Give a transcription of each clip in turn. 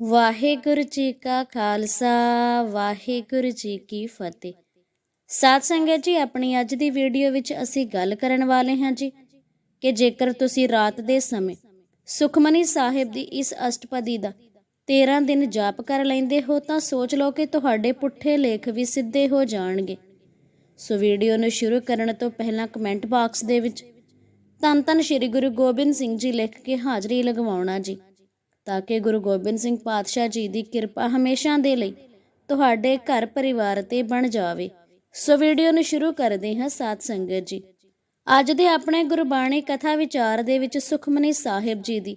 ਵਾਹਿਗੁਰੂ ਜੀ ਕਾ ਖਾਲਸਾ, ਵਾਹਿਗੁਰੂ ਜੀ ਕੀ ਫਤਿਹ। ਸਾਧ ਸੰਗਤ ਜੀ, ਆਪਣੀ ਅੱਜ ਦੀ ਵੀਡੀਓ ਵਿੱਚ ਅਸੀਂ ਗੱਲ ਕਰਨ ਵਾਲੇ ਹਾਂ ਜੀ ਕਿ ਜੇਕਰ ਤੁਸੀਂ ਰਾਤ ਦੇ ਸਮੇਂ ਸੁਖਮਨੀ ਸਾਹਿਬ ਦੀ ਇਸ ਅਸ਼ਟਪਦੀ ਦਾ 13 ਦਿਨ ਜਾਪ ਕਰ ਲੈਂਦੇ ਹੋ, ਤਾਂ ਸੋਚ ਲਓ ਕਿ ਤੁਹਾਡੇ ਪੁੱਠੇ ਲੇਖ ਵੀ ਸਿੱਧੇ ਹੋ ਜਾਣਗੇ। ਸੋ ਵੀਡੀਓ ਨੂੰ ਸ਼ੁਰੂ ਕਰਨ ਤੋਂ ਪਹਿਲਾਂ ਕਮੈਂਟ ਬਾਕਸ ਦੇ ਵਿੱਚ ਧੰਨ ਧੰਨ ਸ੍ਰੀ ਗੁਰੂ ਗੋਬਿੰਦ ਸਿੰਘ ਜੀ ਲਿਖ ਕੇ ਹਾਜ਼ਰੀ ਲਗਵਾਉਣਾ ਜੀ। ਤਾਂ ਕਿ ਗੁਰੂ ਗੋਬਿੰਦ ਸਿੰਘ ਪਾਤਸ਼ਾਹ ਜੀ ਦੀ ਕਿਰਪਾ ਹਮੇਸ਼ਾ ਦੇ ਲਈ ਤੁਹਾਡੇ ਘਰ ਪਰਿਵਾਰ ਤੇ ਬਣ ਜਾਵੇ। ਸੋ ਵੀਡੀਓ ਨੂੰ ਸ਼ੁਰੂ ਕਰਦੇ ਹਾਂ ਸਾਧ ਸੰਗਤ ਜੀ। ਅੱਜ ਦੇ ਆਪਣੇ ਗੁਰਬਾਣੀ ਕਥਾ ਵਿਚਾਰ ਦੇ ਵਿੱਚ ਸੁਖਮਨੀ ਸਾਹਿਬ ਜੀ ਦੀ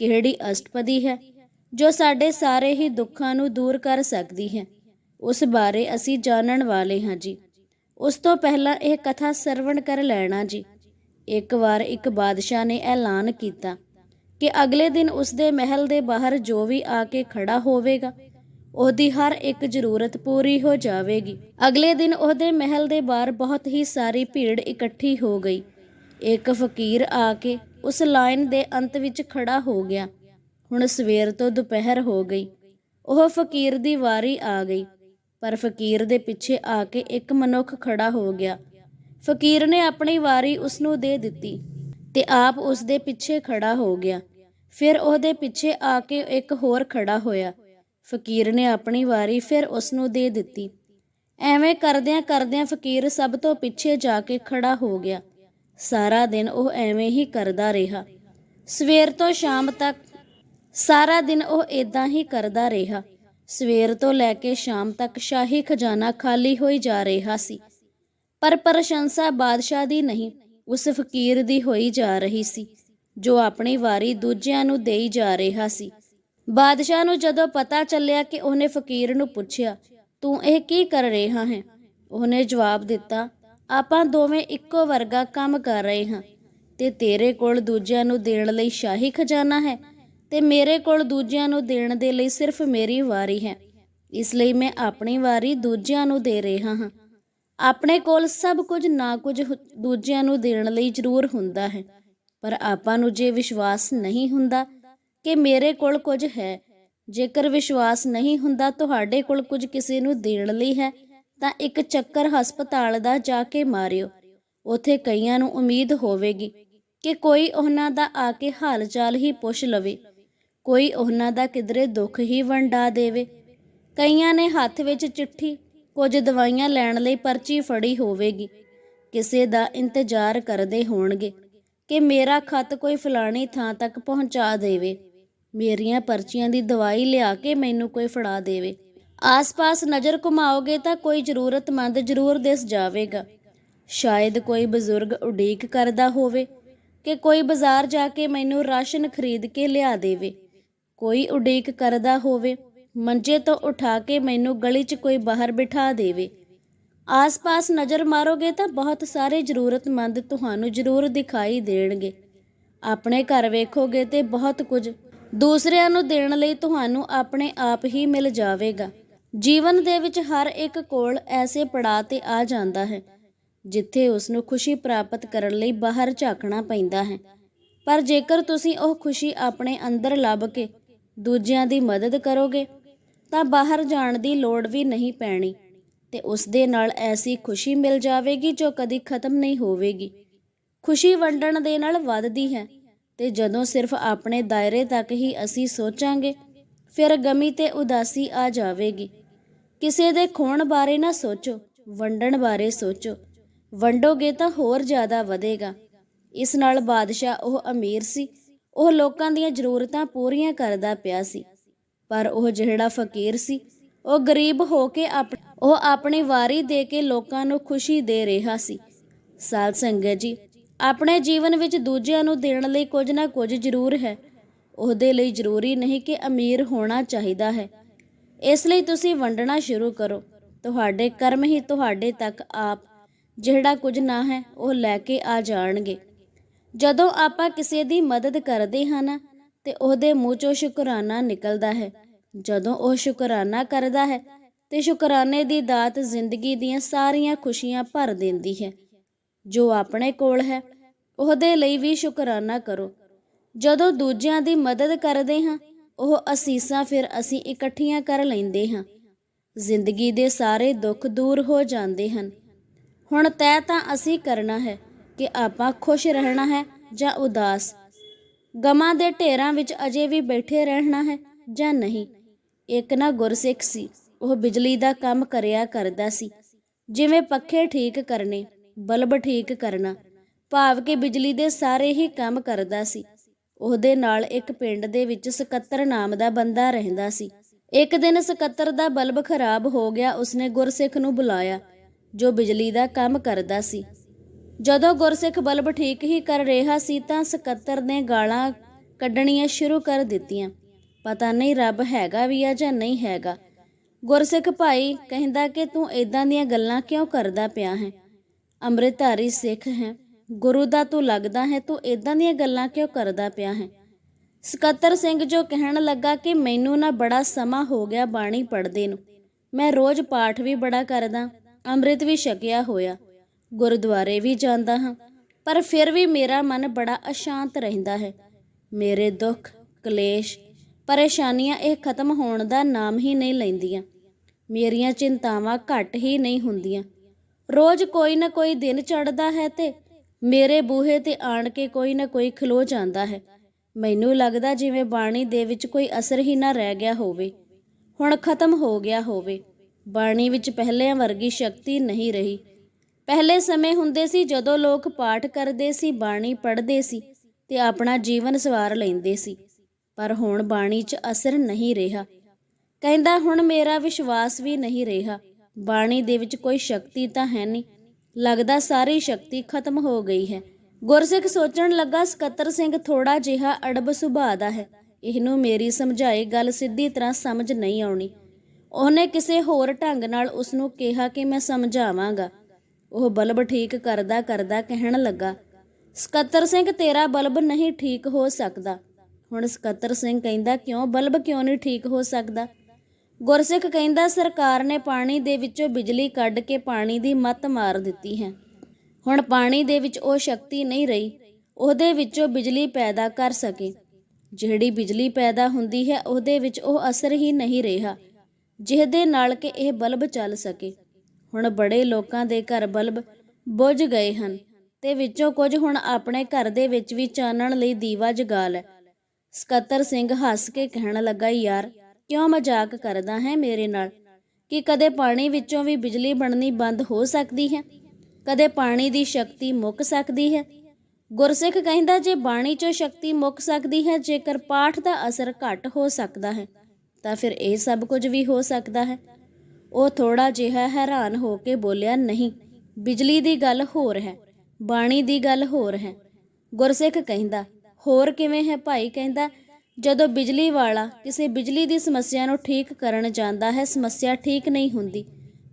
ਕਿਹੜੀ ਅਸ਼ਟਪਦੀ ਹੈ, ਜੋ ਸਾਡੇ ਸਾਰੇ ਹੀ ਦੁੱਖਾਂ ਨੂੰ ਦੂਰ ਕਰ ਸਕਦੀ ਹੈ, ਉਸ ਬਾਰੇ ਅਸੀਂ ਜਾਣਨ ਵਾਲੇ ਹਾਂ ਜੀ। ਉਸ ਤੋਂ ਪਹਿਲਾਂ ਇਹ ਕਥਾ ਸਰਵਣ ਕਰ ਲੈਣਾ ਜੀ। ਇੱਕ ਵਾਰ ਇੱਕ ਬਾਦਸ਼ਾਹ ਨੇ ਐਲਾਨ ਕੀਤਾ। ਕਿ ਅਗਲੇ ਦਿਨ ਉਸ ਦੇ ਮਹਿਲ ਦੇ ਬਾਹਰ ਜੋ ਵੀ ਆ ਕੇ ਖੜਾ ਹੋਵੇਗਾ, ਉਹਦੀ ਹਰ ਇੱਕ ਜ਼ਰੂਰਤ ਪੂਰੀ ਹੋ ਜਾਵੇਗੀ। ਅਗਲੇ ਦਿਨ ਉਹਦੇ ਮਹਿਲ ਦੇ ਬਾਹਰ ਬਹੁਤ ਹੀ ਸਾਰੀ ਭੀੜ ਇਕੱਠੀ ਹੋ ਗਈ। ਇੱਕ ਫਕੀਰ ਆ ਕੇ ਉਸ ਲਾਈਨ ਦੇ ਅੰਤ ਵਿੱਚ ਖੜਾ ਹੋ ਗਿਆ। ਹੁਣ ਸਵੇਰ ਤੋਂ ਦੁਪਹਿਰ ਹੋ ਗਈ। ਉਹ ਫਕੀਰ ਦੀ ਵਾਰੀ ਆ ਗਈ, ਪਰ ਫਕੀਰ ਦੇ ਪਿੱਛੇ ਆ ਕੇ ਇੱਕ ਮਨੁੱਖ ਖੜਾ ਹੋ ਗਿਆ। ਫਕੀਰ ਨੇ ਆਪਣੀ ਵਾਰੀ ਉਸ ਨੂੰ ਦੇ ਦਿੱਤੀ ਤੇ ਆਪ ਉਸ ਦੇ ਪਿੱਛੇ ਖੜਾ ਹੋ ਗਿਆ। ਫਿਰ ਉਹਦੇ ਪਿੱਛੇ ਆ ਕੇ ਇੱਕ ਹੋਰ ਖੜਾ ਹੋਇਆ। ਫਕੀਰ ਨੇ ਆਪਣੀ ਵਾਰੀ ਫਿਰ ਉਸ ਨੂੰ ਦੇ ਦਿੱਤੀ। ਐਵੇਂ ਕਰਦਿਆਂ ਕਰਦਿਆਂ ਫਕੀਰ ਸਭ ਤੋਂ ਪਿੱਛੇ ਜਾ ਕੇ ਖੜਾ ਹੋ ਗਿਆ। ਸਾਰਾ ਦਿਨ ਉਹ ਐਵੇਂ ਹੀ ਕਰਦਾ ਰਿਹਾ। ਸਵੇਰ ਤੋਂ ਸ਼ਾਮ ਤੱਕ ਸਾਰਾ ਦਿਨ ਉਹ ਇਦਾਂ ਹੀ ਕਰਦਾ ਰਿਹਾ। ਸਵੇਰ ਤੋਂ ਲੈ ਕੇ ਸ਼ਾਮ ਤੱਕ ਸ਼ਾਹੀ ਖਜ਼ਾਨਾ ਖਾਲੀ ਹੋਈ ਜਾ ਰਿਹਾ ਸੀ। ਪਰ ਪ੍ਰਸ਼ੰਸਾ ਬਾਦਸ਼ਾਹ ਦੀ ਨਹੀਂ, ਉਸ ਫਕੀਰ ਦੀ ਹੋਈ ਜਾ ਰਹੀ ਸੀ। ਜੋ ਆਪਣੀ ਵਾਰੀ ਦੂਜਿਆਂ ਨੂੰ ਦੇਈ ਜਾ ਰਿਹਾ ਸੀ। ਬਾਦਸ਼ਾਹ ਨੂੰ ਜਦੋਂ ਪਤਾ ਚੱਲਿਆ ਕਿ ਉਹਨੇ ਫਕੀਰ ਨੂੰ ਪੁੱਛਿਆ, ਤੂੰ ਇਹ ਕੀ ਕਰ ਰਿਹਾ ਹੈ? ਉਹਨੇ ਜਵਾਬ ਦਿੱਤਾ, ਆਪਾਂ ਦੋਵੇਂ ਇੱਕੋ ਵਰਗਾ ਕੰਮ ਕਰ ਰਹੇ ਹਾਂ। ਤੇ ਤੇਰੇ ਕੋਲ ਦੂਜਿਆਂ ਨੂੰ ਦੇਣ ਲਈ ਸ਼ਾਹੀ ਖਜ਼ਾਨਾ ਹੈ ਤੇ ਮੇਰੇ ਕੋਲ ਦੂਜਿਆਂ ਨੂੰ ਦੇਣ ਦੇ ਲਈ ਸਿਰਫ ਮੇਰੀ ਵਾਰੀ ਹੈ। ਇਸ ਲਈ ਮੈਂ ਆਪਣੀ ਵਾਰੀ ਦੂਜਿਆਂ ਨੂੰ ਦੇ ਰਿਹਾ ਹਾਂ। ਆਪਣੇ ਕੋਲ ਸਭ ਕੁਝ ਨਾ ਕੁਝ ਦੂਜਿਆਂ ਨੂੰ ਦੇਣ ਲਈ ਜ਼ਰੂਰ ਹੁੰਦਾ ਹੈ। ਪਰ ਆਪਾਂ ਨੂੰ ਜੇ ਵਿਸ਼ਵਾਸ ਨਹੀਂ ਹੁੰਦਾ ਕਿ ਮੇਰੇ ਕੋਲ ਕੁਝ ਹੈ, ਜੇਕਰ ਵਿਸ਼ਵਾਸ ਨਹੀਂ ਹੁੰਦਾ ਤੁਹਾਡੇ ਕੋਲ ਕੁਝ ਕਿਸੇ ਨੂੰ ਦੇਣ ਲਈ ਹੈ, ਤਾਂ ਇੱਕ ਚੱਕਰ ਹਸਪਤਾਲ ਦਾ ਜਾ ਕੇ ਮਾਰਿਓ। ਉਥੇ ਕਈਆਂ ਨੂੰ ਉਮੀਦ ਹੋਵੇਗੀ ਕਿ ਕੋਈ ਉਹਨਾਂ ਦਾ ਆ ਕੇ ਹਾਲ ਚਾਲ ਹੀ ਪੁੱਛ ਲਵੇ। ਕੋਈ ਉਹਨਾਂ ਦਾ ਕਿਧਰੇ ਦੁੱਖ ਹੀ ਵੰਡਾ ਦੇਵੇ। ਕਈਆਂ ਨੇ ਹੱਥ ਵਿੱਚ ਚਿੱਠੀ, ਕੁਝ ਦਵਾਈਆਂ ਲੈਣ ਲਈ ਪਰਚੀ ਫੜੀ ਹੋਵੇਗੀ। ਕਿਸੇ ਦਾ ਇੰਤਜ਼ਾਰ ਕਰਦੇ ਹੋਣਗੇ। ਕਿ ਮੇਰਾ ਖਤ ਕੋਈ ਫਲਾਣੀ ਥਾਂ ਤੱਕ ਪਹੁੰਚਾ ਦੇਵੇ। ਮੇਰੀਆਂ ਪਰਚੀਆਂ ਦੀ ਦਵਾਈ ਲਿਆ ਕੇ ਮੈਨੂੰ ਕੋਈ ਫੜਾ ਦੇਵੇ। ਆਸ-ਪਾਸ ਨਜ਼ਰ ਘੁਮਾਓਗੇ ਤਾਂ ਕੋਈ ਜ਼ਰੂਰਤਮੰਦ ਜ਼ਰੂਰ ਦਿਸ ਜਾਵੇਗਾ। ਸ਼ਾਇਦ ਕੋਈ ਬਜ਼ੁਰਗ ਉਡੀਕ ਕਰਦਾ ਹੋਵੇ ਕਿ ਕੋਈ ਬਾਜ਼ਾਰ ਜਾ ਕੇ ਮੈਨੂੰ ਰਾਸ਼ਨ ਖਰੀਦ ਕੇ ਲਿਆ ਦੇਵੇ। ਕੋਈ ਉਡੀਕ ਕਰਦਾ ਹੋਵੇ, ਮੰਜੇ ਤੋਂ ਉਠਾ ਕੇ ਮੈਨੂੰ ਗਲੀ 'ਚ ਕੋਈ ਬਾਹਰ ਬਿਠਾ ਦੇਵੇ। ਆਸ-ਪਾਸ ਨਜ਼ਰ ਮਾਰੋਗੇ ਤਾਂ ਬਹੁਤ ਸਾਰੇ ਜ਼ਰੂਰਤਮੰਦ ਤੁਹਾਨੂੰ ਜ਼ਰੂਰ ਦਿਖਾਈ ਦੇਣਗੇ। ਆਪਣੇ ਘਰ ਵੇਖੋਗੇ ਤੇ ਬਹੁਤ ਕੁਝ ਦੂਸਰਿਆਂ ਨੂੰ ਦੇਣ ਲਈ ਤੁਹਾਨੂੰ ਆਪਣੇ ਆਪ ਹੀ ਮਿਲ ਜਾਵੇਗਾ। ਜੀਵਨ ਦੇ ਵਿੱਚ ਹਰ ਇੱਕ ਕੋਲ ਐਸੇ ਪੜਾਅ ਤੇ ਆ ਜਾਂਦਾ ਹੈ, ਜਿੱਥੇ ਉਸ ਨੂੰ ਖੁਸ਼ੀ ਪ੍ਰਾਪਤ ਕਰਨ ਲਈ ਬਾਹਰ ਝਾਕਣਾ ਪੈਂਦਾ ਹੈ। ਪਰ ਜੇਕਰ ਤੁਸੀਂ ਉਹ ਖੁਸ਼ੀ ਆਪਣੇ ਅੰਦਰ ਲੱਭ ਕੇ ਦੂਜਿਆਂ ਦੀ ਮਦਦ ਕਰੋਗੇ, ਤਾਂ ਬਾਹਰ ਜਾਣ ਦੀ ਲੋੜ ਵੀ ਨਹੀਂ ਪੈਣੀ। ਤੇ ਉਸ ਦੇ ਨਾਲ ਐਸੀ ਖੁਸ਼ੀ ਮਿਲ ਜਾਵੇਗੀ ਜੋ ਕਦੀ ਖਤਮ ਨਹੀਂ ਹੋਵੇਗੀ। ਖੁਸ਼ੀ ਵੰਡਣ ਦੇ ਨਾਲ ਵੱਧਦੀ ਹੈ ਤੇ ਜਦੋਂ ਸਿਰਫ ਆਪਣੇ ਦਾਇਰੇ ਤੱਕ ਹੀ ਅਸੀਂ ਸੋਚਾਂਗੇ, ਫਿਰ ਗਮੀ ਤੇ ਉਦਾਸੀ ਆ ਜਾਵੇਗੀ। ਕਿਸੇ ਦੇ ਖੋਣ ਬਾਰੇ ਨਾ ਸੋਚੋ, ਵੰਡਣ ਬਾਰੇ ਸੋਚੋ। ਵੰਡੋਗੇ ਤਾਂ ਹੋਰ ਜ਼ਿਆਦਾ ਵਧੇਗਾ। ਇਸ ਨਾਲ ਬਾਦਸ਼ਾਹ ਉਹ ਅਮੀਰ ਸੀ। ਉਹ ਲੋਕਾਂ ਦੀਆਂ ਜ਼ਰੂਰਤਾਂ ਪੂਰੀਆਂ ਕਰਦਾ ਪਿਆ ਸੀ। ਪਰ ਉਹ ਜਿਹੜਾ ਫਕੀਰ ਸੀ ਉਹ ਗਰੀਬ ਹੋ ਕੇ ਆਪ- ਉਹ ਆਪਣੀ ਵਾਰੀ ਦੇ ਕੇ ਲੋਕਾਂ ਨੂੰ ਖੁਸ਼ੀ ਦੇ ਰਿਹਾ ਸੀ। ਸਾਧ ਸੰਗਤ ਜੀ, ਆਪਣੇ ਜੀਵਨ ਵਿੱਚ ਦੂਜਿਆਂ ਨੂੰ ਦੇਣ ਲਈ ਕੁਝ ਨਾ ਕੁਝ ਜ਼ਰੂਰ ਹੈ। ਉਹਦੇ ਲਈ ਜ਼ਰੂਰੀ ਨਹੀਂ ਕਿ ਅਮੀਰ ਹੋਣਾ ਚਾਹੀਦਾ ਹੈ। ਇਸ ਲਈ ਤੁਸੀਂ ਵੰਡਣਾ ਸ਼ੁਰੂ ਕਰੋ। ਤੁਹਾਡੇ ਕਰਮ ਹੀ ਤੁਹਾਡੇ ਤੱਕ ਆਪ, ਜਿਹੜਾ ਕੁਝ ਨਾ ਹੈ ਉਹ ਲੈ ਕੇ ਆ ਜਾਣਗੇ। ਜਦੋਂ ਆਪਾਂ ਕਿਸੇ ਦੀ ਮਦਦ ਕਰਦੇ ਹਾਂ ਤੇ ਉਹਦੇ ਮੂੰਹ ਚੋਂ ਸ਼ੁਕਰਾਨਾ ਨਿਕਲਦਾ ਹੈ। ਜਦੋਂ ਉਹ ਸ਼ੁਕਰਾਨਾ ਕਰਦਾ ਹੈ ਤੇ ਸ਼ੁਕਰਾਨੇ ਦੀ ਦਾਤ ਜ਼ਿੰਦਗੀ ਦੀਆਂ ਸਾਰੀਆਂ ਖੁਸ਼ੀਆਂ ਭਰ ਦਿੰਦੀ ਹੈ। ਜੋ ਆਪਣੇ ਕੋਲ ਹੈ, ਉਹਦੇ ਲਈ ਵੀ ਸ਼ੁਕਰਾਨਾ ਕਰੋ। ਜਦੋਂ ਦੂਜਿਆਂ ਦੀ ਮਦਦ ਕਰਦੇ ਹਾਂ, ਉਹ ਅਸੀਸਾਂ ਫਿਰ ਅਸੀਂ ਇਕੱਠੀਆਂ ਕਰ ਲੈਂਦੇ ਹਾਂ। ਜ਼ਿੰਦਗੀ ਦੇ ਸਾਰੇ ਦੁੱਖ ਦੂਰ ਹੋ ਜਾਂਦੇ ਹਨ। ਹੁਣ ਤੈਅ ਤਾਂ ਅਸੀਂ ਕਰਨਾ ਹੈ ਕਿ ਆਪਾਂ ਖੁਸ਼ ਰਹਿਣਾ ਹੈ ਜਾਂ ਉਦਾਸ। ਗਮਾਂ ਦੇ ਢੇਰਾਂ ਵਿੱਚ ਅਜੇ ਵੀ ਬੈਠੇ ਰਹਿਣਾ ਹੈ ਜਾਂ ਨਹੀਂ। ਇੱਕ ਨਾ ਗੁਰਸਿੱਖ ਸੀ, ਉਹ ਬਿਜਲੀ ਦਾ ਕੰਮ ਕਰਿਆ ਕਰਦਾ ਸੀ। ਜਿਵੇਂ ਪੱਖੇ ਠੀਕ ਕਰਨੇ, ਬਲਬ ਠੀਕ ਕਰਨਾ, ਭਾਵ ਕਿ ਬਿਜਲੀ ਦੇ ਸਾਰੇ ਹੀ ਕੰਮ ਕਰਦਾ ਸੀ। ਉਹਦੇ ਨਾਲ ਇੱਕ ਪਿੰਡ ਦੇ ਵਿੱਚ ਸਕੱਤਰ ਨਾਮ ਦਾ ਬੰਦਾ ਰਹਿੰਦਾ ਸੀ। ਇੱਕ ਦਿਨ ਸਕੱਤਰ ਦਾ ਬਲਬ ਖਰਾਬ ਹੋ ਗਿਆ, ਉਸਨੇ ਗੁਰਸਿੱਖ ਨੂੰ ਬੁਲਾਇਆ, ਜੋ ਬਿਜਲੀ ਦਾ ਕੰਮ ਕਰਦਾ ਸੀ। ਜਦੋਂ ਗੁਰਸਿੱਖ ਬਲਬ ਠੀਕ ਹੀ ਕਰ ਰਿਹਾ ਸੀ, ਤਾਂ ਸਕੱਤਰ ਨੇ ਗਾਲਾਂ ਕੱਢਣੀਆਂ ਸ਼ੁਰੂ ਕਰ ਦਿੱਤੀਆਂ। ਪਤਾ ਨਹੀਂ ਰੱਬ ਹੈਗਾ ਵੀ ਆ ਜਾਂ ਨਹੀਂ ਹੈਗਾ। ਗੁਰਸਿੱਖ ਭਾਈ ਕਹਿੰਦਾ ਕਿ ਤੂੰ ਇਦਾਂ ਦੀਆਂ ਗੱਲਾਂ ਕਿਉਂ ਕਰਦਾ ਪਿਆ ਹੈ? ਅੰਮ੍ਰਿਤਧਾਰੀ ਸਿੱਖ ਹੈ। ਗੁਰੂ ਦਾ ਤੂੰ ਲੱਗਦਾ ਹੈ, ਤੂੰ ਇਦਾਂ ਦੀਆਂ ਗੱਲਾਂ ਕਿਉਂ ਕਰਦਾ ਪਿਆ ਹੈ? ਸਕੱਤਰ ਸਿੰਘ ਜੋ ਕਹਿਣ ਲੱਗਾ ਕਿ ਮੈਨੂੰ ਨਾ ਬੜਾ ਸਮਾਂ ਹੋ ਗਿਆ ਬਾਣੀ ਪੜ੍ਹਦੇ ਨੂੰ। ਮੈਂ ਰੋਜ਼ ਪਾਠ ਵੀ ਬੜਾ ਕਰਦਾ, ਅੰਮ੍ਰਿਤ ਵੀ ਛਕਿਆ ਹੋਇਆ, ਗੁਰਦੁਆਰੇ ਵੀ ਜਾਂਦਾ ਹਾਂ, ਪਰ ਫਿਰ ਵੀ ਮੇਰਾ ਮਨ ਬੜਾ ਅਸ਼ਾਂਤ ਰਹਿੰਦਾ ਹੈ। ਮੇਰੇ ਦੁੱਖ, ਕਲੇਸ਼ ਪਰੇਸ਼ਾਨੀਆਂ ਇਹ ਖਤਮ ਹੋਣ ਦਾ ਨਾਮ ਹੀ ਨਹੀਂ ਲੈਂਦੀਆਂ। ਮੇਰੀਆਂ ਚਿੰਤਾਵਾਂ ਘੱਟ ਹੀ ਨਹੀਂ ਹੁੰਦੀਆਂ। ਰੋਜ਼ ਕੋਈ ਨਾ ਕੋਈ ਦਿਨ ਚੜਦਾ ਹੈ ਤੇ ਮੇਰੇ ਬੂਹੇ ਤੇ ਆਣ ਕੇ ਕੋਈ ਨਾ ਕੋਈ ਖਲੋ ਜਾਂਦਾ ਹੈ। ਮੈਨੂੰ ਲੱਗਦਾ ਜਿਵੇਂ ਬਾਣੀ ਦੇ ਵਿੱਚ ਕੋਈ ਅਸਰ ਹੀ ਨਾ ਰਹਿ ਗਿਆ ਹੋਵੇ। ਹੁਣ ਖਤਮ ਹੋ ਗਿਆ ਹੋਵੇ। ਬਾਣੀ ਵਿੱਚ ਪਹਿਲਿਆਂ ਵਰਗੀ ਸ਼ਕਤੀ ਨਹੀਂ ਰਹੀ। ਪਹਿਲੇ ਸਮੇਂ ਹੁੰਦੇ ਸੀ ਜਦੋਂ ਲੋਕ ਪਾਠ ਕਰਦੇ ਸੀ, ਬਾਣੀ ਪੜ੍ਹਦੇ ਸੀ ਤੇ ਆਪਣਾ ਜੀਵਨ ਸਵਾਰ ਲੈਂਦੇ ਸੀ। ਪਰ ਹੁਣ ਬਾਣੀ 'ਚ ਅਸਰ ਨਹੀਂ ਰਿਹਾ। ਕਹਿੰਦਾ, ਹੁਣ ਮੇਰਾ ਵਿਸ਼ਵਾਸ ਵੀ ਨਹੀਂ ਰਿਹਾ। ਬਾਣੀ ਦੇ ਵਿੱਚ ਕੋਈ ਸ਼ਕਤੀ ਤਾਂ ਹੈ ਨਹੀਂ। ਲੱਗਦਾ ਸਾਰੀ ਸ਼ਕਤੀ ਖਤਮ ਹੋ ਗਈ ਹੈ। ਗੁਰਸਿੱਖ ਸੋਚਣ ਲੱਗਾ, ਸਕੱਤਰ ਸਿੰਘ ਥੋੜਾ ਜਿਹਾ ਅੜਬ ਸੁਭਾਅ ਦਾ ਹੈ। ਇਹਨੂੰ ਮੇਰੀ ਸਮਝਾਈ ਗੱਲ ਸਿੱਧੀ ਤਰ੍ਹਾਂ ਸਮਝ ਨਹੀਂ ਆਉਣੀ। ਉਹਨੇ ਕਿਸੇ ਹੋਰ ਢੰਗ ਨਾਲ ਉਸ ਨੂੰ ਕਿਹਾ ਕਿ ਮੈਂ ਸਮਝਾਵਾਂਗਾ। ਉਹ ਬਲਬ ਠੀਕ ਕਰਦਾ ਕਰਦਾ ਕਹਿਣ ਲੱਗਾ, ਸਕੱਤਰ ਸਿੰਘ, ਤੇਰਾ ਬਲਬ ਨਹੀਂ ਠੀਕ ਹੋ ਸਕਦਾ। ਹੁਣ ਸਕੱਤਰ ਸਿੰਘ ਕਹਿੰਦਾ, ਕਿਉਂ? ਬਲਬ ਕਿਉਂ ਨਹੀਂ ਠੀਕ ਹੋ ਸਕਦਾ? ਗੁਰਸਿੱਖ ਕਹਿੰਦਾ, ਸਰਕਾਰ ਨੇ ਪਾਣੀ ਦੇ ਵਿੱਚੋਂ ਬਿਜਲੀ ਕੱਢ ਕੇ ਪਾਣੀ ਦੀ ਮੱਤ ਮਾਰ ਦਿੱਤੀ ਹੈ। ਹੁਣ ਪਾਣੀ ਦੇ ਵਿੱਚ ਉਹ ਸ਼ਕਤੀ ਨਹੀਂ ਰਹੀ। ਉਹਦੇ ਵਿੱਚੋਂ ਬਿਜਲੀ ਪੈਦਾ ਕਰ ਸਕੇ। ਜਿਹੜੀ ਬਿਜਲੀ ਪੈਦਾ ਹੁੰਦੀ ਹੈ, ਉਹਦੇ ਵਿੱਚ ਉਹ ਅਸਰ ਹੀ ਨਹੀਂ ਰਿਹਾ, ਜਿਹਦੇ ਨਾਲ ਕਿ ਇਹ ਬਲਬ ਚੱਲ ਸਕੇ। ਹੁਣ ਬੜੇ ਲੋਕਾਂ ਦੇ ਘਰ ਬਲਬ ਬੁਝ ਗਏ ਹਨ ਤੇ ਵਿੱਚੋਂ ਕੁਝ ਹੁਣ ਆਪਣੇ ਘਰ ਦੇ ਵਿੱਚ ਵੀ ਚਾਨਣ ਲਈ ਦੀਵਾ ਜਗਾ ਲੈ। ਸਕੱਤਰ ਸਿੰਘ ਹੱਸ ਕੇ ਕਹਿਣ ਲੱਗਾ, ਯਾਰ, ਕਿਉਂ ਮਜ਼ਾਕ ਕਰਦਾ ਹੈ ਮੇਰੇ ਨਾਲ? ਕਿ ਕਦੇ ਪਾਣੀ ਵਿੱਚੋਂ ਵੀ ਬਿਜਲੀ ਬਣਨੀ ਬੰਦ ਹੋ ਸਕਦੀ ਹੈ? ਕਦੇ ਪਾਣੀ ਦੀ ਸ਼ਕਤੀ ਮੁੱਕ ਸਕਦੀ ਹੈ? ਗੁਰਸਿੱਖ ਕਹਿੰਦਾ, ਜੇ ਬਾਣੀ 'ਚੋਂ ਸ਼ਕਤੀ ਮੁੱਕ ਸਕਦੀ ਹੈ, ਜੇਕਰ ਪਾਠ ਦਾ ਅਸਰ ਘੱਟ ਹੋ ਸਕਦਾ ਹੈ, ਤਾਂ ਫਿਰ ਇਹ ਸਭ ਕੁਝ ਵੀ ਹੋ ਸਕਦਾ ਹੈ। ਉਹ ਥੋੜਾ ਜਿਹਾ ਹੈਰਾਨ ਹੋ ਕੇ ਬੋਲਿਆ, ਨਹੀਂ, ਬਿਜਲੀ ਦੀ ਗੱਲ ਹੋਰ ਹੈ, ਬਾਣੀ ਦੀ ਗੱਲ ਹੋਰ ਹੈ। ਗੁਰਸਿੱਖ ਕਹਿੰਦਾ ਹੋਰ ਕਿਵੇਂ ਹੈ ਭਾਈ ਕਹਿੰਦਾ, ਜਦੋਂ ਬਿਜਲੀ ਵਾਲਾ ਕਿਸੇ ਬਿਜਲੀ ਦੀ ਸਮੱਸਿਆ ਨੂੰ ਠੀਕ ਕਰਨ ਜਾਂਦਾ ਹੈ, ਸਮੱਸਿਆ ਠੀਕ ਨਹੀਂ ਹੁੰਦੀ,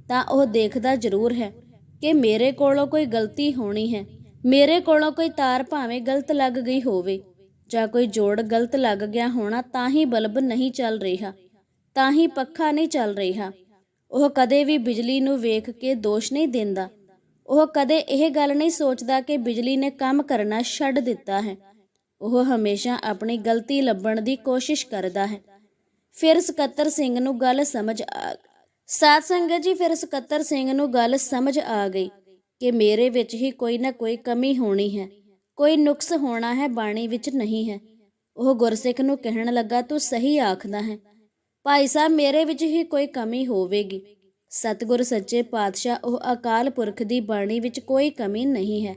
ਤਾਂ ਉਹ ਦੇਖਦਾ ਜ਼ਰੂਰ ਹੈ ਕਿ ਮੇਰੇ ਕੋਲੋਂ ਕੋਈ ਗਲਤੀ ਹੋਣੀ ਹੈ, ਮੇਰੇ ਕੋਲੋਂ ਕੋਈ ਤਾਰ ਭਾਵੇਂ ਗਲਤ ਲੱਗ ਗਈ ਹੋਵੇ, ਜਾਂ ਕੋਈ ਜੋੜ ਗਲਤ ਲੱਗ ਗਿਆ ਹੋਣਾ ਤਾਂ ਹੀ ਬਲਬ ਨਹੀਂ ਚੱਲ ਰਿਹਾ, ਤਾਂ ਹੀ ਪੱਖਾ ਨਹੀਂ ਚੱਲ ਰਿਹਾ। ਉਹ ਕਦੇ ਵੀ ਬਿਜਲੀ ਨੂੰ ਵੇਖ ਕੇ ਦੋਸ਼ ਨਹੀਂ ਦਿੰਦਾ। ਉਹ ਕਦੇ ਇਹ ਗੱਲ ਨਹੀਂ ਸੋਚਦਾ ਕਿ ਬਿਜਲੀ ਨੇ ਕੰਮ ਕਰਨਾ ਛੱਡ ਦਿੱਤਾ ਹੈ। ਉਹ ਹਮੇਸ਼ਾ ਆਪਣੀ ਗਲਤੀ ਲੱਭਣ ਦੀ ਕੋਸ਼ਿਸ਼ ਕਰਦਾ ਹੈ। ਫਿਰ ਸਕੱਤਰ ਸਿੰਘ ਨੂੰ ਗੱਲ ਸਮਝ ਆ ਸਾਧ ਸੰਗਤ ਜੀ, ਫਿਰ ਸਕੱਤਰ ਸਿੰਘ ਨੂੰ ਗੱਲ ਸਮਝ ਆ ਗਈ ਕਿ ਮੇਰੇ ਵਿੱਚ ਹੀ ਕੋਈ ਨਾ ਕੋਈ ਕਮੀ ਹੋਣੀ ਹੈ। ਕੋਈ ਨੁਕਸ ਹੋਣਾ ਹੈ, ਬਾਣੀ ਵਿੱਚ ਨਹੀਂ ਹੈ। ਉਹ ਗੁਰਸਿੱਖ ਨੂੰ ਕਹਿਣ ਲੱਗਾ, ਤੂੰ ਸਹੀ ਆਖਦਾ ਹੈ। ਭਾਈ ਸਾਹਿਬ, ਮੇਰੇ ਵਿੱਚ ਹੀ ਕੋਈ ਕਮੀ ਹੋਵੇਗੀ। ਸਤਿਗੁਰ ਸੱਚੇ ਪਾਤਸ਼ਾਹ, ਉਹ ਅਕਾਲ ਪੁਰਖ ਦੀ ਬਾਣੀ ਵਿੱਚ ਕੋਈ ਕਮੀ ਨਹੀਂ ਹੈ।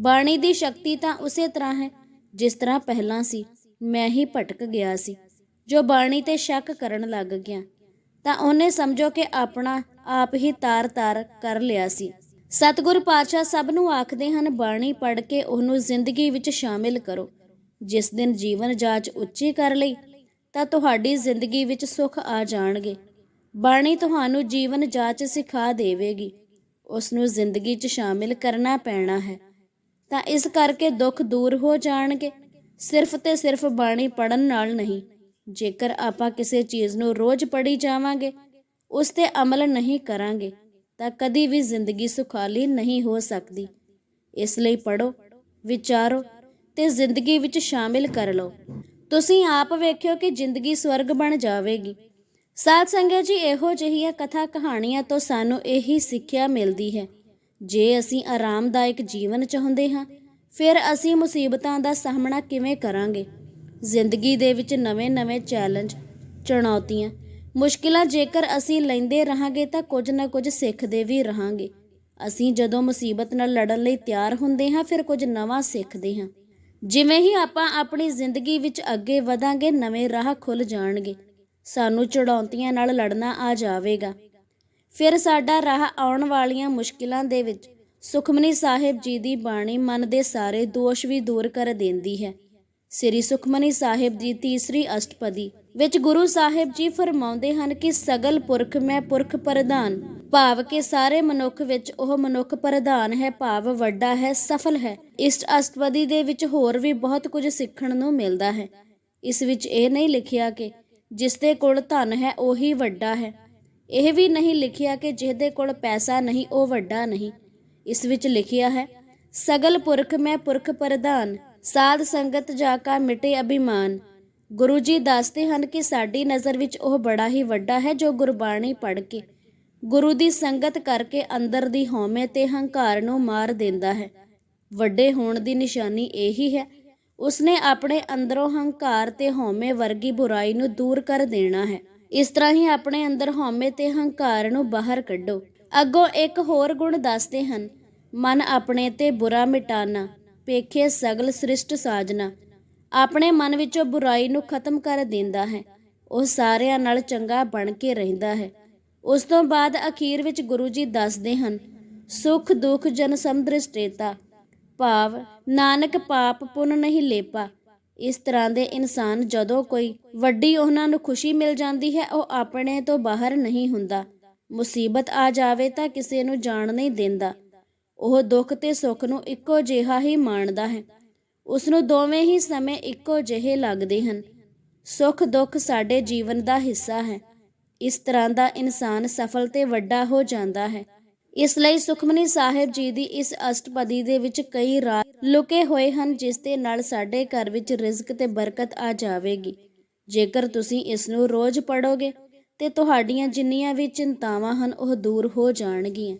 ਬਾਣੀ ਦੀ ਸ਼ਕਤੀ ਤਾਂ ਉਸੇ ਤਰ੍ਹਾਂ ਹੈ ਜਿਸ ਤਰ੍ਹਾਂ ਪਹਿਲਾਂ ਸੀ, ਮੈਂ ਹੀ ਭਟਕ ਗਿਆ ਸੀ। ਜੋ ਬਾਣੀ ਤੇ ਸ਼ੱਕ ਕਰਨ ਲੱਗ ਗਿਆ, ਤਾਂ ਉਹਨੇ ਸਮਝੋ ਕਿ ਆਪਣਾ ਆਪ ਹੀ ਤਾਰ-ਤਾਰ ਕਰ ਲਿਆ ਸੀ। ਸਤਿਗੁਰ ਪਾਤਸ਼ਾਹ ਸਭ ਨੂੰ ਆਖਦੇ ਹਨ, ਬਾਣੀ ਪੜ੍ਹ ਕੇ ਉਹਨੂੰ ਜ਼ਿੰਦਗੀ ਵਿੱਚ ਸ਼ਾਮਿਲ ਕਰੋ। ਜਿਸ ਦਿਨ ਜੀਵਨ ਜਾਂਚ ਉੱਚੀ ਕਰ ਲਈ, ਤਾਂ ਤੁਹਾਡੀ ਜ਼ਿੰਦਗੀ ਵਿੱਚ ਸੁੱਖ ਆ ਜਾਣਗੇ। ਬਾਣੀ ਤੁਹਾਨੂੰ ਜੀਵਨ ਜਾਂਚ ਸਿਖਾ ਦੇਵੇਗੀ। ਉਸ ਨੂੰ ਜ਼ਿੰਦਗੀ 'ਚ ਸ਼ਾਮਿਲ ਕਰਨਾ ਪੈਣਾ ਹੈ। ਤਾਂ ਇਸ ਕਰਕੇ ਦੁੱਖ ਦੂਰ ਹੋ ਜਾਣਗੇ। ਸਿਰਫ ਤੇ ਸਿਰਫ ਬਾਣੀ ਪੜਨ ਨਾਲ ਨਹੀਂ। ਜੇਕਰ ਆਪਾਂ ਕਿਸੇ ਚੀਜ਼ ਨੂੰ ਰੋਜ਼ ਪੜੀ ਜਾਵਾਂਗੇ, ਉਸ ਤੇ ਅਮਲ ਨਹੀਂ ਕਰਾਂਗੇ, ਤਾਂ ਕਦੀ ਵੀ ਜ਼ਿੰਦਗੀ ਸੁਖਾਲੀ ਨਹੀਂ ਹੋ ਸਕਦੀ। ਇਸ ਲਈ ਪੜੋ ਵਿਚਾਰੋ ਤੇ ਜ਼ਿੰਦਗੀ ਵਿੱਚ ਸ਼ਾਮਿਲ ਕਰ ਲਓ। ਤੁਸੀਂ ਆਪ ਵੇਖਿਓ ਕਿ ਜ਼ਿੰਦਗੀ ਸਵਰਗ ਬਣ ਜਾਵੇਗੀ। ਸਾਧ ਸੰਗਤ ਜੀ, ਇਹੋ ਜਿਹੀਆਂ ਕਥਾ ਕਹਾਣੀਆਂ ਤੋਂ ਸਾਨੂੰ ਇਹੀ ਸਿੱਖਿਆ ਮਿਲਦੀ ਹੈ। ਜੇ ਅਸੀਂ ਆਰਾਮਦਾਇਕ ਜੀਵਨ ਚਾਹੁੰਦੇ ਹਾਂ, ਫਿਰ ਅਸੀਂ ਮੁਸੀਬਤਾਂ ਦਾ ਸਾਹਮਣਾ ਕਿਵੇਂ ਕਰਾਂਗੇ? ਜ਼ਿੰਦਗੀ ਦੇ ਵਿੱਚ ਨਵੇਂ-ਨਵੇਂ ਚੈਲੰਜ, ਚੁਣੌਤੀਆਂ, ਮੁਸ਼ਕਿਲਾਂ ਜੇਕਰ ਅਸੀਂ ਲੈਂਦੇ ਰਹਾਂਗੇ ਤਾਂ ਕੁਝ ਨਾ ਕੁਝ ਸਿੱਖਦੇ ਵੀ ਰਹਾਂਗੇ। ਅਸੀਂ ਜਦੋਂ ਮੁਸੀਬਤ ਨਾਲ ਲੜਨ ਲਈ ਤਿਆਰ ਹੁੰਦੇ ਹਾਂ, ਫਿਰ ਕੁਝ ਨਵਾਂ ਸਿੱਖਦੇ ਹਾਂ। ਜਿਵੇਂ ਹੀ ਆਪਾਂ ਆਪਣੀ ਜ਼ਿੰਦਗੀ ਵਿੱਚ ਅੱਗੇ ਵਧਾਂਗੇ, ਨਵੇਂ ਰਾਹ ਖੁੱਲ ਜਾਣਗੇ। ਸਾਨੂੰ ਚੁਣੌਤੀਆਂ ਨਾਲ ਲੜਨਾ ਆ ਜਾਵੇਗਾ। ਫਿਰ ਸਾਡਾ ਰਾਹ ਆਉਣ ਵਾਲੀਆਂ ਮੁਸ਼ਕਿਲਾਂ ਦੇ ਵਿੱਚ ਸੁਖਮਨੀ ਸਾਹਿਬ ਜੀ ਦੀ ਬਾਣੀ ਮਨ ਦੇ ਸਾਰੇ ਦੋਸ਼ ਵੀ ਦੂਰ ਕਰ ਦਿੰਦੀ ਹੈ। ਸ੍ਰੀ ਸੁਖਮਨੀ ਸਾਹਿਬ ਦੀ ਤੀਸਰੀ ਅਸ਼ਟਪਦੀ ਵਿੱਚ ਗੁਰੂ ਸਾਹਿਬ ਜੀ ਫਰਮਾਉਂਦੇ ਹਨ ਕਿ ਸਗਲ ਪੁਰਖ ਮੈਂ ਪੁਰਖ ਪ੍ਰਧਾਨ, ਭਾਵ ਕਿ ਸਾਰੇ ਮਨੁੱਖ ਵਿੱਚ ਉਹ ਮਨੁੱਖ ਪ੍ਰਧਾਨ ਹੈ, ਭਾਵ ਵੱਡਾ ਹੈ, ਸਫਲ ਹੈ। ਇਸ ਅਸ਼ਟਪਦੀ ਦੇ ਵਿੱਚ ਹੋਰ ਵੀ ਬਹੁਤ ਕੁਝ ਸਿੱਖਣ ਨੂੰ ਮਿਲਦਾ ਹੈ। ਇਸ ਵਿੱਚ ਇਹ ਨਹੀਂ ਲਿਖਿਆ ਕਿ ਜਿਸ ਦੇ ਕੋਲ ਧਨ ਹੈ, ਉਹੀ ਵੱਡਾ ਹੈ। ਇਹ ਵੀ ਨਹੀਂ ਲਿਖਿਆ ਕਿ ਜਿਹਦੇ ਕੋਲ ਪੈਸਾ ਨਹੀਂ, ਉਹ ਵੱਡਾ ਨਹੀਂ। ਇਸ ਵਿੱਚ ਲਿਖਿਆ ਹੈ, ਸਗਲ ਪੁਰਖ ਮੈਂ ਪੁਰਖ ਪ੍ਰਧਾਨ, ਸਾਧ ਸੰਗਤ ਜਾ ਕਾ ਮਿਟੇ ਅਭਿਮਾਨ। ਗੁਰੂ ਜੀ ਦੱਸਦੇ ਹਨ ਕਿ ਸਾਡੀ ਨਜ਼ਰ ਵਿੱਚ ਉਹ ਬੜਾ ਹੀ ਵੱਡਾ ਹੈ ਜੋ ਗੁਰਬਾਣੀ ਪੜ੍ਹ ਕੇ, ਗੁਰੂ ਦੀ ਸੰਗਤ ਕਰਕੇ ਅੰਦਰ ਦੀ ਹਉਮੈ ਤੇ ਹੰਕਾਰ ਨੂੰ ਮਾਰ ਦਿੰਦਾ ਹੈ। ਵੱਡੇ ਹੋਣ ਦੀ ਨਿਸ਼ਾਨੀ ਇਹੀ ਹੈ, ਉਸਨੇ ਆਪਣੇ ਅੰਦਰੋਂ ਹੰਕਾਰ ਤੇ ਹਉਮੈ ਵਰਗੀ ਬੁਰਾਈ ਨੂੰ ਦੂਰ ਕਰ ਦੇਣਾ ਹੈ। ਇਸ ਤਰ੍ਹਾਂ ਹੀ ਆਪਣੇ ਅੰਦਰ ਹਉਮੈ ਤੇ ਹੰਕਾਰ ਨੂੰ ਬਾਹਰ ਕੱਢੋ। ਅੱਗੋਂ ਇੱਕ ਹੋਰ ਗੁਣ ਦੱਸਦੇ ਹਨ, ਮਨ ਆਪਣੇ ਤੇ ਬੁਰਾ ਮਿਟਾਨਾ, ਪੇਖੇ ਸਗਲ ਸ੍ਰਿਸ਼ਟ ਸਾਜਨਾ। ਆਪਣੇ ਮਨ ਵਿੱਚੋਂ ਬੁਰਾਈ ਨੂੰ ਖਤਮ ਕਰ ਦਿੰਦਾ ਹੈ, ਉਹ ਸਾਰਿਆਂ ਨਾਲ ਚੰਗਾ ਬਣ ਕੇ ਰਹਿੰਦਾ ਹੈ। ਉਸ ਤੋਂ ਬਾਅਦ ਅਖੀਰ ਵਿੱਚ ਗੁਰੂ ਜੀ ਦੱਸਦੇ ਹਨ, ਸੁਖ ਦੁਖ ਜਨ ਸਮਦ੍ਰਿਸ਼ਟੇਤਾ ਭਾਵ ਨਾਨਕ ਪਾਪ ਪੁੰਨ ਨਹੀਂ ਲੇਪਾ। ਇਸ ਤਰ੍ਹਾਂ ਦੇ ਇਨਸਾਨ ਜਦੋਂ ਕੋਈ ਵੱਡੀ ਉਹਨਾਂ ਨੂੰ ਖੁਸ਼ੀ ਮਿਲ ਜਾਂਦੀ ਹੈ, ਉਹ ਆਪਣੇ ਤੋਂ ਬਾਹਰ ਨਹੀਂ ਹੁੰਦਾ। ਮੁਸੀਬਤ ਆ ਜਾਵੇ ਤਾਂ ਕਿਸੇ ਨੂੰ ਜਾਣ ਨਹੀਂ ਦਿੰਦਾ। ਉਹ ਦੁੱਖ ਤੇ ਸੁੱਖ ਨੂੰ ਇੱਕੋ ਜਿਹਾ ਹੀ ਮਾਣਦਾ ਹੈ। ਉਸ ਨੂੰ ਦੋਵੇਂ ਹੀ ਸਮੇਂ ਇੱਕੋ ਜਿਹੇ ਲੱਗਦੇ ਹਨ। ਸੁੱਖ ਦੁੱਖ ਸਾਡੇ ਜੀਵਨ ਦਾ ਹਿੱਸਾ ਹੈ। ਇਸ ਤਰ੍ਹਾਂ ਦਾ ਇਨਸਾਨ ਸਫਲ ਤੇ ਵੱਡਾ ਹੋ ਜਾਂਦਾ ਹੈ। ਇਸ ਲਈ ਸੁਖਮਨੀ ਸਾਹਿਬ ਜੀ ਦੀ ਇਸ ਅਸ਼ਟਪਦੀ ਦੇ ਵਿੱਚ ਕਈ ਰਾਜ ਲੁਕੇ ਹੋਏ ਹਨ, ਜਿਸ ਦੇ ਨਾਲ ਸਾਡੇ ਘਰ ਵਿੱਚ ਰਿਜ਼ਕ ਤੇ ਬਰਕਤ ਆ ਜਾਵੇਗੀ। ਜੇਕਰ ਤੁਸੀਂ ਇਸ ਨੂੰ ਰੋਜ਼ ਪੜੋਗੇ ਤੇ ਤੁਹਾਡੀਆਂ ਜਿੰਨੀਆਂ ਵੀ ਚਿੰਤਾਵਾਂ ਹਨ, ਉਹ ਦੂਰ ਹੋ ਜਾਣਗੀਆਂ।